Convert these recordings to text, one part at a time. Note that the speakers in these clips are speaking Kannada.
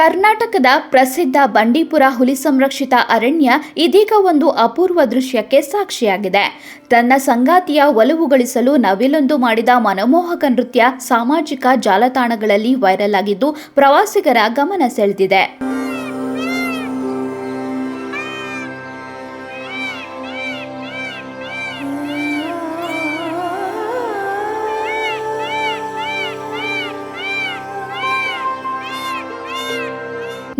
ಕರ್ನಾಟಕದ ಪ್ರಸಿದ್ಧ ಬಂಡೀಪುರ ಹುಲಿ ಸಂರಕ್ಷಿತ ಅರಣ್ಯ ಇದೀಗ ಒಂದು ಅಪೂರ್ವ ದೃಶ್ಯಕ್ಕೆ ಸಾಕ್ಷಿಯಾಗಿದೆ. ತನ್ನ ಸಂಗಾತಿಯ ಒಲವುಗಳಿಸಲು ನವಿಲೊಂದು ಮಾಡಿದ ಮನಮೋಹಕ ನೃತ್ಯ ಸಾಮಾಜಿಕ ಜಾಲತಾಣಗಳಲ್ಲಿ ವೈರಲ್ ಆಗಿದ್ದು ಪ್ರವಾಸಿಗರ ಗಮನ ಸೆಳೆದಿದೆ.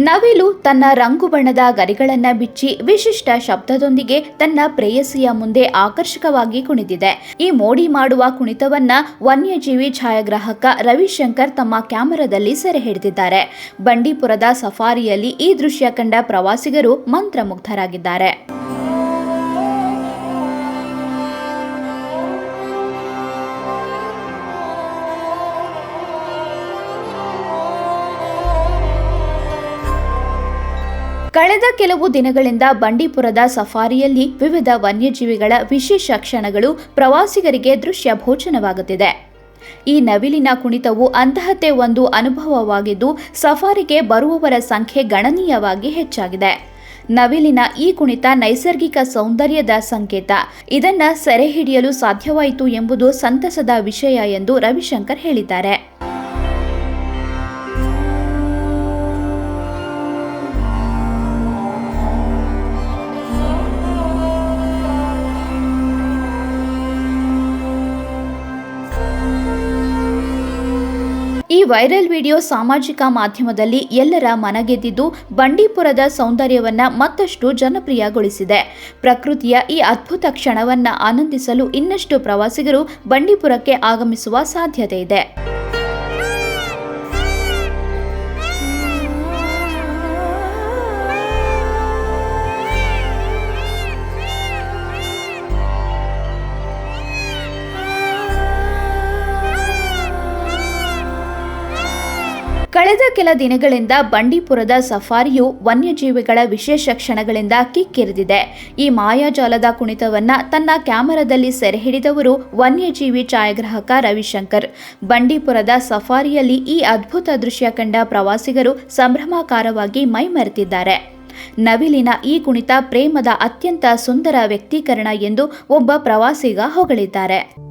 ನವಿಲು ತನ್ನ ರಂಗು ಬಣ್ಣದ ಗರಿಗಳನ್ನ ಬಿಚ್ಚಿ ವಿಶಿಷ್ಟ ಶಬ್ದದೊಂದಿಗೆ ತನ್ನ ಪ್ರೇಯಸಿಯ ಮುಂದೆ ಆಕರ್ಷಕವಾಗಿ ಕುಣಿದಿದೆ. ಈ ಮೋಡಿ ಮಾಡುವ ಕುಣಿತವನ್ನ ವನ್ಯಜೀವಿ ಛಾಯಾಗ್ರಾಹಕ ರವಿಶಂಕರ್ ತಮ್ಮ ಕ್ಯಾಮೆರಾದಲ್ಲಿ ಸೆರೆ ಹಿಡಿದಿದ್ದಾರೆ. ಬಂಡೀಪುರದ ಸಫಾರಿಯಲ್ಲಿ ಈ ದೃಶ್ಯ ಕಂಡ ಪ್ರವಾಸಿಗರು ಮಂತ್ರಮುಗ್ಧರಾಗಿದ್ದಾರೆ. ಕಳೆದ ಕೆಲವು ದಿನಗಳಿಂದ ಬಂಡೀಪುರದ ಸಫಾರಿಯಲ್ಲಿ ವಿವಿಧ ವನ್ಯಜೀವಿಗಳ ವಿಶೇಷ ಕ್ಷಣಗಳು ಪ್ರವಾಸಿಗರಿಗೆ ದೃಶ್ಯ ಭೋಜನವಾಗುತ್ತಿದೆ. ಈ ನವಿಲಿನ ಕುಣಿತವು ಅಂತಹದ್ದೇ ಒಂದು ಅನುಭವವಾಗಿದ್ದು, ಸಫಾರಿಗೆ ಬರುವವರ ಸಂಖ್ಯೆ ಗಣನೀಯವಾಗಿ ಹೆಚ್ಚಾಗಿದೆ. ನವಿಲಿನ ಈ ಕುಣಿತ ನೈಸರ್ಗಿಕ ಸೌಂದರ್ಯದ ಸಂಕೇತ. ಇದನ್ನ ಸೆರೆ ಹಿಡಿಯಲು ಸಾಧ್ಯವಾಯಿತು ಎಂಬುದು ಸಂತಸದ ವಿಷಯ ಎಂದು ರವಿಶಂಕರ್ ಹೇಳಿದ್ದಾರೆ. ಈ ವೈರಲ್ ವಿಡಿಯೋ ಸಾಮಾಜಿಕ ಮಾಧ್ಯಮದಲ್ಲಿ ಎಲ್ಲರ ಮನಗೆದ್ದಿದ್ದು ಬಂಡೀಪುರದ ಸೌಂದರ್ಯವನ್ನ ಮತ್ತಷ್ಟು ಜನಪ್ರಿಯಗೊಳಿಸಿದೆ. ಪ್ರಕೃತಿಯ ಈ ಅದ್ಭುತ ಕ್ಷಣವನ್ನ ಆನಂದಿಸಲು ಇನ್ನಷ್ಟು ಪ್ರವಾಸಿಗರು ಬಂಡೀಪುರಕ್ಕೆ ಆಗಮಿಸುವ ಸಾಧ್ಯತೆ ಇದೆ. ಕಳೆದ ಕೆಲ ದಿನಗಳಿಂದ ಬಂಡೀಪುರದ ಸಫಾರಿಯು ವನ್ಯಜೀವಿಗಳ ವಿಶೇಷ ಕ್ಷಣಗಳಿಂದ ಕಿಕ್ಕಿರಿದಿದೆ. ಈ ಮಾಯಾಜಾಲದ ಕುಣಿತವನ್ನ ತನ್ನ ಕ್ಯಾಮೆರಾದಲ್ಲಿ ಸೆರೆ ಹಿಡಿದವರು ವನ್ಯಜೀವಿ ಛಾಯಾಗ್ರಾಹಕ ರವಿಶಂಕರ್. ಬಂಡೀಪುರದ ಸಫಾರಿಯಲ್ಲಿ ಈ ಅದ್ಭುತ ದೃಶ್ಯ ಕಂಡ ಪ್ರವಾಸಿಗರು ಸಂಭ್ರಮಾಕಾರವಾಗಿ ಮೈಮರೆತಿದ್ದಾರೆ ನವಿಲಿನ ಈ ಕುಣಿತ ಪ್ರೇಮದ ಅತ್ಯಂತ ಸುಂದರ ವ್ಯಕ್ತೀಕರಣ ಎಂದು ಒಬ್ಬ ಪ್ರವಾಸಿಗ ಹೊಗಳಿದ್ದಾರೆ.